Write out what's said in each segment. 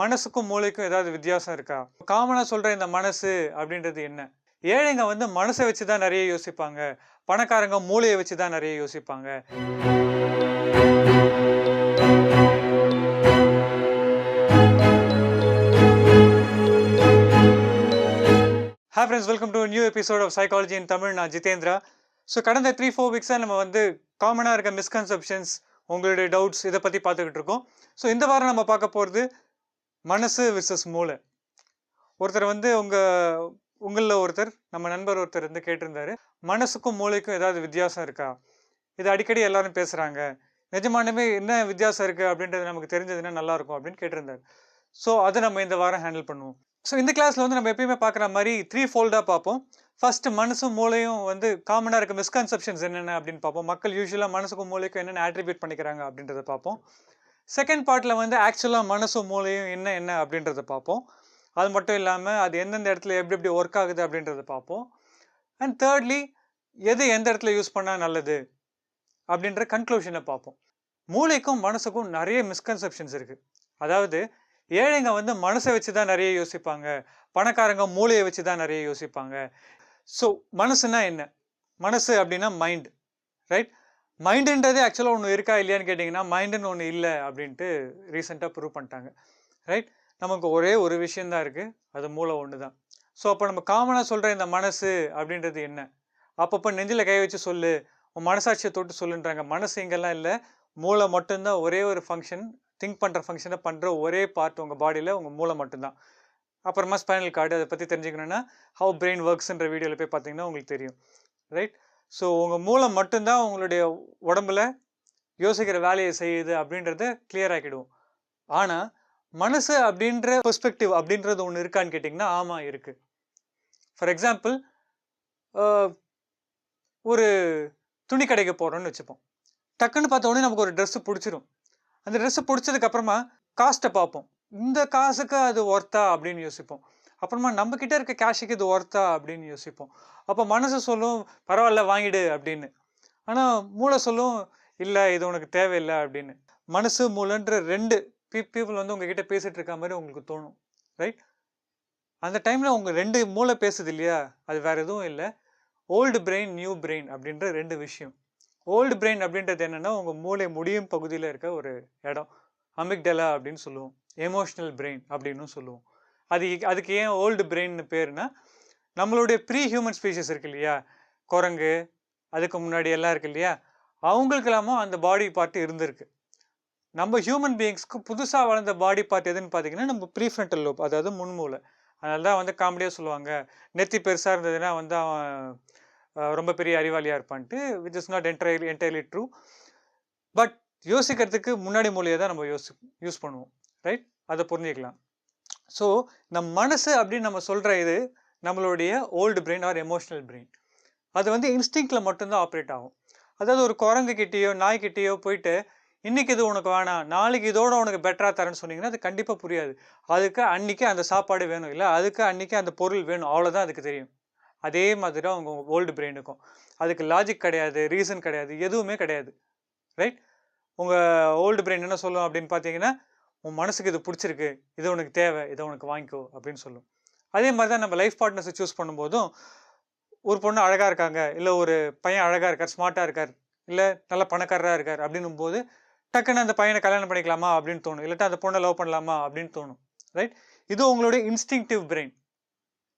மனசுக்கும் மூளைக்கும் ஏதாவது வித்தியாசம் இருக்கா? காமனாக சொல்கிற இந்த மனசு அப்படின்றது என்ன? ஏழைங்க வந்து மனசை வச்சு தான் நிறைய யோசிப்பாங்க. பணக்காரங்க மூளையை வச்சு தான் நிறைய யோசிப்பாங்க. Hi friends welcome to new episode of psychology in Tamil நான் ஜிதேந்திரா. ஸோ கடந்த த்ரீ ஃபோர் வீக்ஸாக நம்ம வந்து காமனாக இருக்க மிஸ்கன்செப்ஷன்ஸ் உங்களுடைய டவுட்ஸ் இதை பற்றி பார்த்துக்கிட்டு இருக்கோம். ஸோ இந்த வாரம் நம்ம பார்க்க போகிறது மனசு விசஸ் மூளை. ஒருத்தர் வந்து உங்கள் உங்களில் ஒருத்தர் நம்ம நண்பர் ஒருத்தர் வந்து கேட்டிருந்தாரு. மனசுக்கும் மூளைக்கும் ஏதாவது வித்தியாசம் இருக்கா? இது அடிக்கடி எல்லாரும் பேசுகிறாங்க நிஜமானமே என்ன வித்தியாசம் இருக்குது அப்படின்றது நமக்கு தெரிஞ்சதுன்னா நல்லாயிருக்கும் அப்படின்னு கேட்டிருந்தார். ஸோ அதை நம்ம இந்த வாரம் ஹேண்டில் பண்ணுவோம். ஸோ இந்த கிளாஸில் வந்து நம்ம எப்பயுமே பார்க்குற மாதிரி த்ரீ ஃபோல்டாக பார்ப்போம். ஃபஸ்ட்டு மனசும் மூளையும் வந்து காமனாக இருக்க மிஸ்கன்செப்ஷன்ஸ் என்னென்ன அப்படின்னு பார்ப்போம். மக்கள் யூஸ்வலாக மனசுக்கும் மூளைக்கும் என்னென்ன ஆட்ரிபியூட் பண்ணிக்கிறாங்க அப்படின்றத பார்ப்போம். செகண்ட் பார்ட்டில் வந்து ஆக்சுவலாக மனசும் மூளையும் என்ன என்ன அப்படின்றத பார்ப்போம். அது மட்டும் இல்லாமல் அது எந்தெந்த இடத்துல எப்படி எப்படி ஒர்க் ஆகுது அப்படின்றத பார்ப்போம். அண்ட் தேர்ட்லி எது எந்த இடத்துல யூஸ் பண்ணால் நல்லது அப்படின்ற கன்க்ளூஷனை பார்ப்போம். மூளைக்கும் மனசுக்கும் நிறைய மிஸ்கன்செப்ஷன்ஸ் இருக்குது அதாவது ஏழைங்க வந்து மனசை வச்சு தான் நிறைய யோசிப்பாங்க. பணக்காரங்க மூளையை வச்சு தான் நிறைய யோசிப்பாங்க. ஸோ மனசுனா என்ன? மனசு அப்படின்னா மைண்ட் ரைட் மைண்டுன்றதே ஆக்சுவலாக ஒன்று இருக்கா இல்லையான்னு கேட்டிங்கன்னா மைண்டுன்னு ஒன்று இல்லை அப்படின்ட்டு ரீசெண்டாக ப்ரூவ் பண்ணிட்டாங்க. ரைட் நமக்கு ஒரே ஒரு விஷயந்தான் இருக்குது அது மூளை ஒன்று தான் ஸோ அப்போ நம்ம காமனாக சொல்கிற இந்த மனசு அப்படின்றது என்ன? அப்பப்போ நெஞ்சில் கை வச்சு சொல்லு. உன் மனசாட்சியை தொட்டு சொல்லுன்றாங்க. மனசு இங்கெல்லாம் இல்லை. மூளை மட்டும்தான் ஒரே ஒரு ஃபங்க்ஷன் திங்க் பண்ணுற ஃபங்க்ஷனை பண்ணுற ஒரே பார்ட் உங்கள் பாடியில் உங்கள் மூளை மட்டும்தான். அப்புறமா ஸ்பைனல் கார்டு அதை பற்றி தெரிஞ்சுக்கணுன்னா ஹவு பிரெயின் ஒர்க்ஸ்ன்ற வீடியோவில் போய் பார்த்தீங்கன்னா உங்களுக்கு தெரியும். ரைட் ஸோ உங்கள் மூலம் மட்டும்தான் உங்களுடைய உடம்புல யோசிக்கிற வேலையை செய்யுது அப்படின்றத கிளியர் ஆக்கிடுவோம் ஆனால் மனசு அப்படின்ற பெர்ஸ்பெக்டிவ் அப்படின்றது ஒன்று இருக்கான்னு கேட்டிங்கன்னா ஆமாம் இருக்குது ஃபார் எக்ஸாம்பிள் ஒரு துணி கடைக்கு போகிறோன்னு வச்சுப்போம். டக்குன்னு பார்த்த உடனே நமக்கு ஒரு ட்ரெஸ்ஸு பிடிச்சிரும். அந்த ட்ரெஸ்ஸு பிடிச்சதுக்கப்புறமா காஸ்ட்டை பார்ப்போம். இந்த காசுக்கு அது ஒர்த்தா அப்படின்னு யோசிப்போம். அப்புறமா நம்ம கிட்ட இருக்க கேஷுக்கு இது ஒர்த்தா அப்படின்னு யோசிப்போம். அப்போ மனசு சொல்லும் பரவாயில்ல வாங்கிடு அப்படின்னு. ஆனால் மூளை சொல்லும் இல்லை இது உனக்கு தேவையில்லை அப்படின்னு. மனசு மூளைன்ற ரெண்டு பீ பீப்புள் வந்து உங்ககிட்ட பேசிகிட்டு இருக்க மாதிரி உங்களுக்கு தோணும். ரைட் அந்த டைமில் உங்கள் ரெண்டு மூளை பேசுது இல்லையா? அது வேற எதுவும் இல்லை. ஓல்டு பிரெயின் நியூ பிரெயின் அப்படின்ற ரெண்டு விஷயம். ஓல்டு பிரெயின் அப்படின்றது என்னென்னா உங்கள் மூளை முடியும் பகுதியில் இருக்க ஒரு இடம். அமிக்டலா அப்படின்னு சொல்லுவோம். எமோஷ்னல் பிரெயின் அப்படின்னு சொல்லுவோம். அது அதுக்கு ஏன் ஓல்டு பிரெயின்னு பேர்னா நம்மளுடைய ப்ரீ ஹியூமன் ஸ்பீஷஸ் இருக்கு இல்லையா? குரங்கு அதுக்கு முன்னாடி எல்லாம் இருக்கு இல்லையா? அவங்களுக்கு அந்த பாடி பார்ட் இருந்திருக்கு. நம்ம ஹியூமன் பீயிங்ஸ்க்கு புதுசாக வளர்ந்த பாடி பார்ட் எதுன்னு பார்த்தீங்கன்னா நம்ம ப்ரீஃப்ரண்டல் லோப் அதாவது முன்மூளை. அதனால தான் வந்து காமெடியாக சொல்லுவாங்க. நெத்தி பெருசாக இருந்ததுன்னா வந்து அவன் ரொம்ப பெரிய அறிவாளியாக இருப்பான்ட்டு which is not entirely entirely true but யோசிக்கிறதுக்கு முன்னாடி மூலையை தான் நம்ம யோசி யூஸ் பண்ணுவோம். ரைட் அதை புரிஞ்சுக்கலாம். ஸோ நம் மனசு அப்படின்னு நம்ம சொல்கிற இது நம்மளுடைய old brain or emotional brain அது வந்து இன்ஸ்டிங்கில் மட்டும்தான் ஆப்ரேட் ஆகும். அதாவது ஒரு குரங்கு கிட்டேயோ நாய்கிட்டேயோ போயிட்டு இன்றைக்கி இது உனக்கு வேணாம் நாளைக்கு இதோட உனக்கு பெட்டராக தரேன்னு சொன்னீங்கன்னா அது கண்டிப்பாக புரியாது. அதுக்கு அன்றைக்கி அந்த சாப்பாடு வேணும் இல்லை? அதுக்கு அன்றைக்கி அந்த பொருள் வேணும். அவ்வளோதான் அதுக்கு தெரியும். அதே மாதிரி தான் அவங்க ஓல்டு பிரெயினுக்கும் அதுக்கு லாஜிக் கிடையாது ரீசன் கிடையாது எதுவுமே கிடையாது. ரைட் உங்கள் ஓல்டு பிரெயின் என்ன சொல்லும் அப்படின்னு பார்த்தீங்கன்னா உன் மனசுக்கு இது பிடிச்சிருக்கு இது உனக்கு தேவை இதை உனக்கு வாங்கிக்கோ அப்படின்னு சொல்லும். அதே மாதிரி தான் நம்ம லைஃப் பார்ட்னர்ஸை சூஸ் பண்ணும்போதும் ஒரு பொண்ணு அழகாக இருக்காங்க இல்லை ஒரு பையன் அழகாக இருக்கார் ஸ்மார்ட்டாக இருக்கார் இல்லை நல்ல பணக்காரராக இருக்கார் அப்படின்னும் போது டக்குன்னு அந்த பையனை கல்யாணம் பண்ணிக்கலாமா அப்படின்னு தோணும். இல்லாட்டா அந்த பொண்ணை லவ் பண்ணலாமா அப்படின்னு தோணும். ரைட் இது உங்களுடைய இன்ஸ்டிங்டிவ் பிரெயின்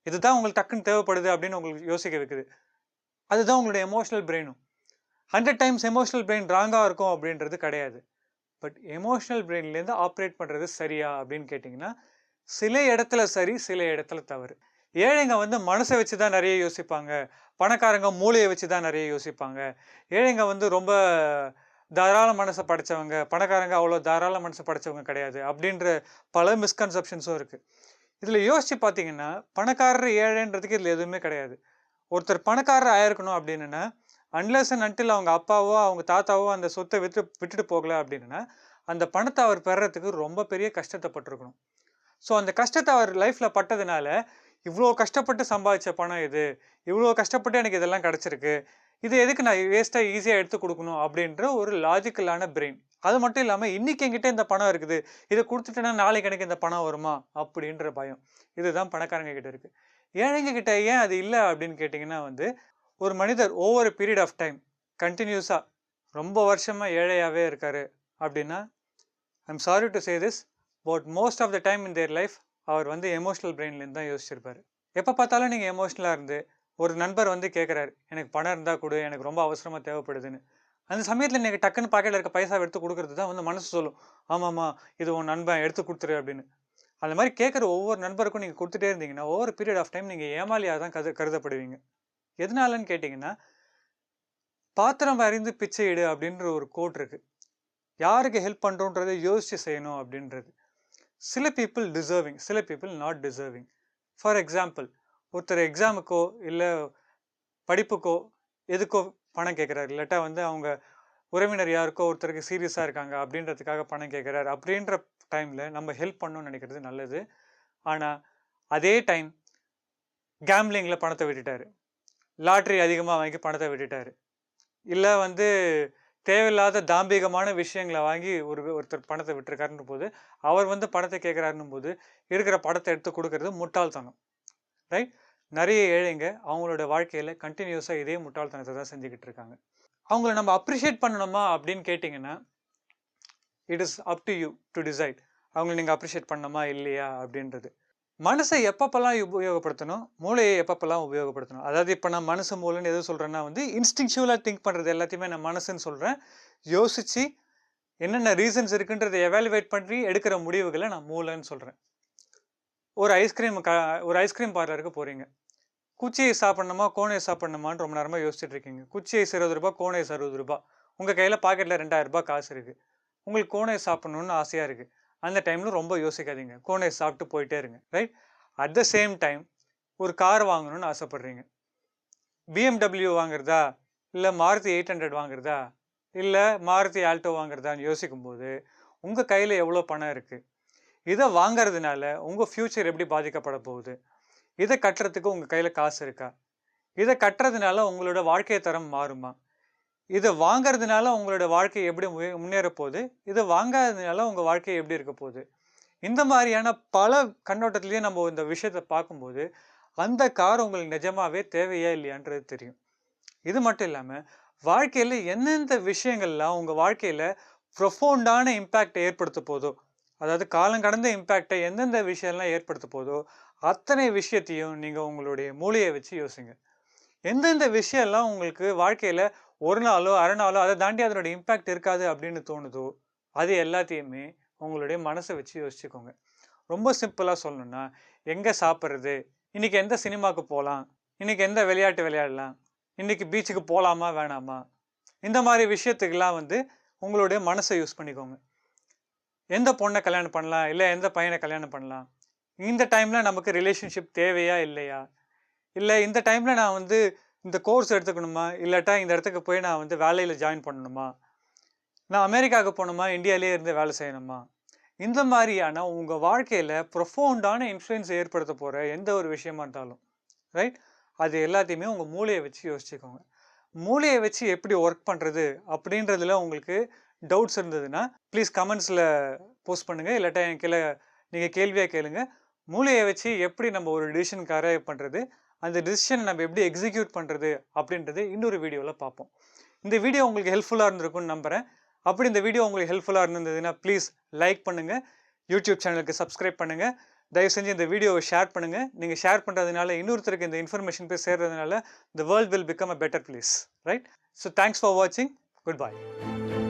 இதுதான் உங்களுக்கு டக்குன்னு தேவைப்படுது அப்படின்னு உங்களுக்கு யோசிக்க வைக்குது. அதுதான் உங்களுடைய எமோஷனல் பிரெயினும் ஹண்ட்ரட் டைம்ஸ் எமோஷனல் பிரெயின் ராங்காக இருக்கும் அப்படின்றது கிடையாது. பட் எமோஷனல் பிரெயின்லேருந்து ஆப்ரேட் பண்ணுறது சரியா அப்படின்னு கேட்டிங்கன்னா சில இடத்துல சரி சில இடத்துல தவறு. ஏழைங்க வந்து மனசை வச்சு தான் நிறைய யோசிப்பாங்க. பணக்காரங்க மூளையை வச்சு தான் நிறைய யோசிப்பாங்க. ஏழைங்க வந்து ரொம்ப தாராள மனசை படைச்சவங்க பணக்காரங்க அவ்வளோ தாராள மனசை படைச்சவங்க கிடையாது அப்படின்ற பல மிஸ்கன்செப்ஷன்ஸும் இருக்குது இதில் யோசித்து பார்த்தீங்கன்னா பணக்காரர் ஏழைன்றதுக்கு இதில் எதுவுமே கிடையாது. ஒருத்தர் பணக்காரர் ஆயிருக்கணும் அப்படின்னா அன்லஸ் அண்ட் அன்டில் அவங்க அப்பாவோ அவங்க தாத்தாவோ அந்த சொத்தை விட்டு விட்டுட்டு போகல அப்படின்னா அந்த பணத்தை அவர் பெறத்துக்கு ரொம்ப பெரிய கஷ்டத்தைப்பட்டிருக்கணும் ஸோ அந்த கஷ்டத்தை அவர் லைஃப்பில் பட்டதுனால இவ்வளோ கஷ்டப்பட்டு சம்பாதிச்ச பணம் இது இவ்வளோ கஷ்டப்பட்டு எனக்கு இதெல்லாம் கிடச்சிருக்கு இது எதுக்கு நான் வேஸ்ட்டாக ஈஸியாக எடுத்து கொடுக்கணும் அப்படின்ற ஒரு லாஜிக்கலான பிரெயின் அது மட்டும் இல்லாமல் இன்றைக்கி என்கிட்ட இந்த பணம் இருக்குது இதை கொடுத்துட்டேன்னா நாளைக்கு எனக்கு இந்த பணம் வருமா? அப்படின்ற பயம். இதுதான் பணக்காரங்க கிட்ட இருக்குது ஏழைங்க கிட்ட ஏன் அது இல்லை அப்படின்னு கேட்டிங்கன்னா வந்து ஒரு மனிதர் ஒவ்வொரு பீரியட் ஆஃப் டைம் கண்டினியூஸாக ரொம்ப வருஷமாக ஏழையாகவே இருக்காரு அப்படின்னா I'm sorry to say this but most of the time in their life அவர் வந்து எமோஷ்னல் பிரெயின்லேருந்து தான் யோசிச்சிருப்பாரு. எப்போ பார்த்தாலும் நீங்கள் எமோஷ்னலாக இருந்து ஒரு நண்பர் வந்து கேட்குறாரு எனக்கு பணம் இருந்தால் கொடு எனக்கு ரொம்ப அவசரமாக தேவைப்படுதுன்னு. அந்த சமயத்தில் நீங்கள் டக்குன்னு பாக்கெட்டில் இருக்க பைசா எடுத்து கொடுக்கறது தான் வந்து மனசு சொல்லும். ஆமாம்மா இது உன் நண்பன் எடுத்து கொடுத்துரு அப்படின்னு. அந்த மாதிரி கேட்குற ஒவ்வொரு நண்பருக்கும் நீங்கள் கொடுத்துட்டே இருந்தீங்கன்னா ஒவ்வொரு பீரியட் ஆஃப் டைம் நீங்கள் ஏமாலியாக தான் கரு கருதப்படுவீங்க. எதனாலன்னு கேட்டிங்கன்னா பாத்திரம் அறிந்து பிச்சை இடு அப்படின்ற ஒரு கோட் இருக்குது யாருக்கு ஹெல்ப் பண்ணுறோன்றதை யோசித்து செய்யணும் அப்படின்றது. சில பீப்புள் டிசர்விங் சில people not deserving for example ஒருத்தர் எக்ஸாமுக்கோ இல்லை படிப்புக்கோ எதுக்கோ பணம் கேட்குறாரு. இல்லாட்டா வந்து அவங்க உறவினர் யாருக்கோ ஒருத்தருக்கு சீரியஸாக இருக்காங்க அப்படின்றதுக்காக பணம் கேட்குறாரு. அப்படின்ற டைமில் நம்ம ஹெல்ப் பண்ணணும்னு நினைக்கிறது நல்லது. ஆனால் அதே டைம் கேம்லிங்கில் பணத்தை விட்டுட்டார். லாட்ரி அதிகமாக வாங்கி பணத்தை விட்டுட்டார். இல்லை வந்து தேவையில்லாத தாம்பிகமான விஷயங்களை வாங்கி ஒரு ஒருத்தர் பணத்தை விட்டுருக்காருன்னு போது அவர் வந்து பணத்தை கேட்குறாருன்னும் போது இருக்கிற படத்தை எடுத்து கொடுக்கறது முட்டாள்தனம். ரைட்? நிறைய ஏழைங்க அவங்களோட வாழ்க்கையில் கண்டினியூஸாக இதே முட்டாள்தனத்தை தான் செஞ்சுக்கிட்டு இருக்காங்க. அவங்கள நம்ம அப்ரிஷியேட் பண்ணணுமா அப்படின்னு கேட்டிங்கன்னா it is up to you to decide அவங்கள நீங்கள் அப்ரிஷியேட் பண்ணணுமா இல்லையா அப்படின்றது. மனசை எப்பப்பெல்லாம் உபயோகப்படுத்தணும்? மூளையை எப்பப்பெல்லாம் உபயோகப்படுத்தணும்? அதாவது இப்போ நான் மனசு மூளைன்னு எது சொல்கிறேன்னா வந்து இன்ஸ்டிங்ஷுவலாக திங்க் பண்ணுறது எல்லாத்தையுமே நான் மனசுன்னு சொல்கிறேன் யோசித்து என்னென்ன ரீசன்ஸ் இருக்குன்றதை எவாலுவேட் பண்ணி எடுக்கிற முடிவுகளை நான் மூளைன்னு சொல்கிறேன் ஒரு ஐஸ்கிரீம் க ஒரு ஐஸ்கிரீம் பார்லருக்கு போகிறீங்க குச்சியை சாப்பிட்ணுமா கோனையை சாப்பிட்ணுமான்னு ரொம்ப நேரமாக யோசிச்சுட்டு இருக்கீங்க. குச்சியை இருபது ரூபா கோனை அறுபது ரூபா உங்கள் கையில் பாக்கெட்டில் ரெண்டாயிரம் ரூபாய் காசு இருக்குது உங்களுக்கு கோணையை சாப்பிட்ணுன்னு ஆசையாக இருக்குது அந்த டைமில் ரொம்ப யோசிக்காதீங்க. கோனை சாப்பிட்டு போயிட்டே இருங்க right at the same time ஒரு கார் வாங்கணும்னு ஆசைப்பட்றீங்க. பிஎம்டபிள்யூ வாங்குறதா? இல்லை மாருதி எயிட் ஹண்ட்ரட் வாங்குறதா? இல்லை மாருதி ஆல்டோ வாங்குறதான்னு யோசிக்கும்போது உங்கள் கையில் எவ்வளோ பணம் இருக்குது இதை வாங்குறதுனால உங்கள் ஃப்யூச்சர் எப்படி பாதிக்கப்பட போகுது? இதை கட்டுறதுக்கு உங்கள் கையில் காசு இருக்கா? இதை கட்டுறதுனால உங்களோட வாழ்க்கை தரம் மாறுமா? இதை வாங்குறதுனால உங்களோட வாழ்க்கை எப்படி முன்னேற போகுது இதை வாங்காததுனால உங்கள் வாழ்க்கை எப்படி இருக்க போகுது? இந்த மாதிரியான பல கண்ணோட்டத்திலேயே நம்ம இந்த விஷயத்தை பார்க்கும்போது அந்த கார் உங்களுக்கு நிஜமாவே தேவையா இல்லையான்றது தெரியும். இது மட்டும் இல்லாமல் வாழ்க்கையில் எந்தெந்த விஷயங்கள்லாம் உங்கள் வாழ்க்கையில் ப்ரொஃபோண்டான இம்பேக்டை ஏற்படுத்த போதோ அதாவது காலம் கடந்த இம்பேக்டை எந்தெந்த விஷயம்லாம் ஏற்படுத்த போதோ அத்தனை விஷயத்தையும் நீங்கள் உங்களுடைய மூளையை வச்சு யோசிங்க. எந்தெந்த விஷயம்லாம் உங்களுக்கு வாழ்க்கையில் ஒரு நாளோ அரை நாளோ அதை தாண்டி அதனோட இம்பேக்ட் இருக்காது அப்படின்னு தோணுதோ அது எல்லாத்தையுமே உங்களுடைய மனசை வச்சு யோசிச்சுக்கோங்க. ரொம்ப சிம்பிளாக சொல்லணும்னா எங்கே சாப்பிட்றது? இன்றைக்கி எந்த சினிமாவுக்கு போகலாம் இன்றைக்கி எந்த விளையாட்டு விளையாடலாம்? இன்றைக்கி பீச்சுக்கு போகலாமா வேணாமா? இந்த மாதிரி விஷயத்துக்கெல்லாம் வந்து உங்களுடைய மனசை யூஸ் பண்ணிக்கோங்க. எந்த பொண்ணை கல்யாணம் பண்ணலாம்? இல்லை எந்த பையனை கல்யாணம் பண்ணலாம்? இந்த டைமில் நமக்கு ரிலேஷன்ஷிப் தேவையா இல்லையா? இல்லை இந்த டைமில் நான் வந்து இந்த கோர்ஸ் எடுத்துக்கணுமா? இல்லாட்டா இந்த இடத்துக்கு போய் நான் வந்து வேலையில் ஜாயின் பண்ணணுமா? நான் அமெரிக்காவுக்கு போகணுமா? இந்தியாவிலே இருந்து வேலை செய்யணுமா? இந்த மாதிரியான உங்கள் வாழ்க்கையில் ப்ரொஃபவுண்டான இன்ஃப்ளூயன்ஸ் ஏற்படுத்த போகிற எந்த ஒரு விஷயமா இருந்தாலும் ரைட் அது எல்லாத்தையுமே உங்கள் மூளையை வச்சு யோசிச்சுக்கோங்க. மூளையை வச்சு எப்படி ஒர்க் பண்ணுறது அப்படின்றதுல உங்களுக்கு டவுட்ஸ் இருந்ததுன்னா ப்ளீஸ் கமெண்ட்ஸில் போஸ்ட் பண்ணுங்கள் இல்லாட்டா என் கீழே நீங்கள் கேள்வியாக கேளுங்க. மூளையை வச்சு எப்படி நம்ம ஒரு டிசிஷன் அரைவ் பண்ணுறது அந்த டிசிஷன் நம்ம எப்படி எக்ஸிக்யூட் பண்ணுறது அப்படின்றது இன்னொரு வீடியோவில் பார்ப்போம். இந்த வீடியோ உங்களுக்கு ஹெல்ப்ஃபுல்லாக இருந்திருக்கும்னு நம்புகிறேன் அப்படி இந்த வீடியோ உங்களுக்கு ஹெல்ப்ஃபுல்லாக இருந்ததுன்னா ப்ளீஸ் லைக் பண்ணுங்கள் யூடியூப் சேனலுக்கு சப்ஸ்கிரைப் பண்ணுங்கள் தயவு செஞ்சு இந்த வீடியோவை ஷேர் பண்ணுங்கள் நீங்கள் ஷேர் பண்ணுறதுனால இன்னொருத்தருக்கு இந்த இன்ஃபர்மேஷன் போய் சேர்றதுனால இந்த world will become a better better right so thanks for வாட்சிங் குட் பாய்